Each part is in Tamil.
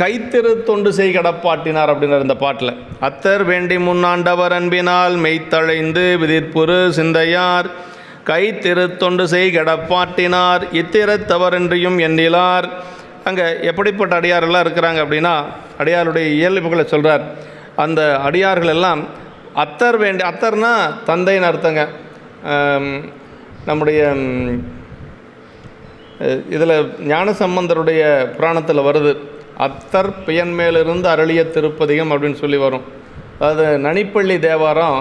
கைத்திரு தொண்டு செய் கடப்பாட்டினார் அப்படின்னார் இந்த பாட்டில். அத்தர் வேண்டி முன்னாண்டவர் அன்பினால் மெய்த்தழைந்து விதிர்ப்புறு சிந்தையார் கைத்திரு தொண்டு செய் கடப்பாட்டினார் இத்திரத்தவரென்றியும் எண்ணிலார். அங்கே எப்படிப்பட்ட அடியாரெல்லாம் இருக்கிறாங்க அப்படின்னா அடியாருடைய இயல்புகளை சொல்கிறார் அந்த அடியார்கள் எல்லாம் அத்தர் வேண்டி அத்தர்னா தந்தைன்னு அர்த்தங்க. நம்முடைய இதில் ஞானசம்பந்தருடைய புராணத்தில் வருது. அத்தர் பெயன்மேலிருந்து அருளிய திருப்பதிகம் அப்படின்னு சொல்லி வரும். அதாவது நனிப்பள்ளி தேவாரம்.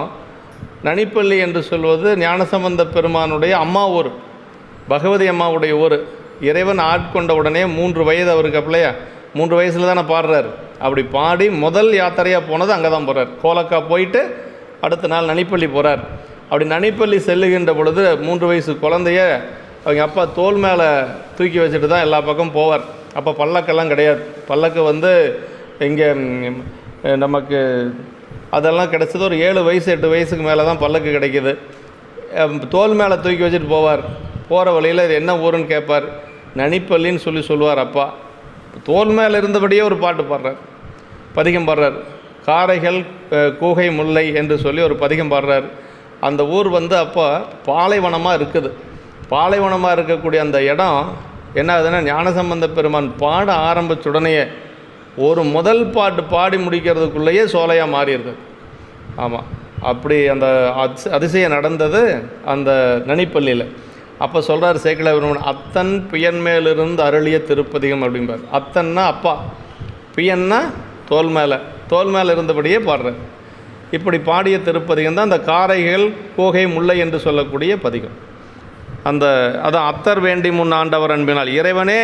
நனிப்பள்ளி என்று சொல்வது ஞானசம்பந்த பெருமானுடைய அம்மா ஊர் பகவதி அம்மாவுடைய ஊர். இறைவன் ஆட்கொண்ட உடனே மூன்று வயது அவருக்கு அப்படியா மூன்று வயசில் தானே பாடுறார். அப்படி பாடி முதல் யாத்திரையாக போனது அங்கே தான் போகிறார் கோலக்கா போயிட்டு அடுத்த நாள் நனிப்பள்ளி போகிறார் அப்படி நனிப்பள்ளி செல்லுகின்ற பொழுது மூன்று வயசு குழந்தைய அவங்க அப்பா தோல் மேலே தூக்கி வச்சுட்டு தான் எல்லா பக்கம் போவார். அப்போ பல்லக்கெல்லாம் கிடையாது. பல்லக்கு வந்து இங்கே நமக்கு அதெல்லாம் கிடச்சது ஒரு ஏழு வயசு எட்டு வயசுக்கு மேலே தான் பல்லக்கு கிடைக்கிது. தோல் மேலே தூக்கி வச்சுட்டு போவார். போகிற வழியில் இது என்ன ஊருன்னு கேட்பார். நனிப்பள்ளின்னு சொல்லி சொல்லுவார் அப்பா. தோல் மேலே இருந்தபடியே ஒரு பாட்டு பாடுறார். பதிகம் பாடுறார். காரைகள் கூகை முல்லை என்று சொல்லி ஒரு பதிகம் பாடுறார். அந்த ஊர் வந்து அப்போ பாலைவனமாக இருக்குது. பாலைவனமாக இருக்கக்கூடிய அந்த இடம் என்ன ஆகுதுன்னா ஞானசம்பந்த பெருமான் பாட ஆரம்பிச்சுடனேயே ஒரு முதல் பாட்டு பாடி முடிக்கிறதுக்குள்ளேயே சோலையாக மாறிடுது. ஆமாம் அப்படி அந்த அதி- அதிசயம் நடந்தது அந்த நனிப்பள்ளியில். அப்போ சொல்கிறார் சேக்கல பெருமான் அத்தன் பியன்மேலிருந்து அருளிய திருப்பதிகம் அப்படிம்பார். அத்தன்னா அப்பா பியன்னா தோல் மேலே தோல் மேலே இருந்தபடியே பாடுறார். இப்படி பாடிய திருப்பதிகம் தான் அந்த காரைகள் கோகை முல்லை என்று சொல்லக்கூடிய பதிகம். அந்த அதான் அத்தர் வேண்டி முன் ஆண்டவர் அன்பினால். இறைவனே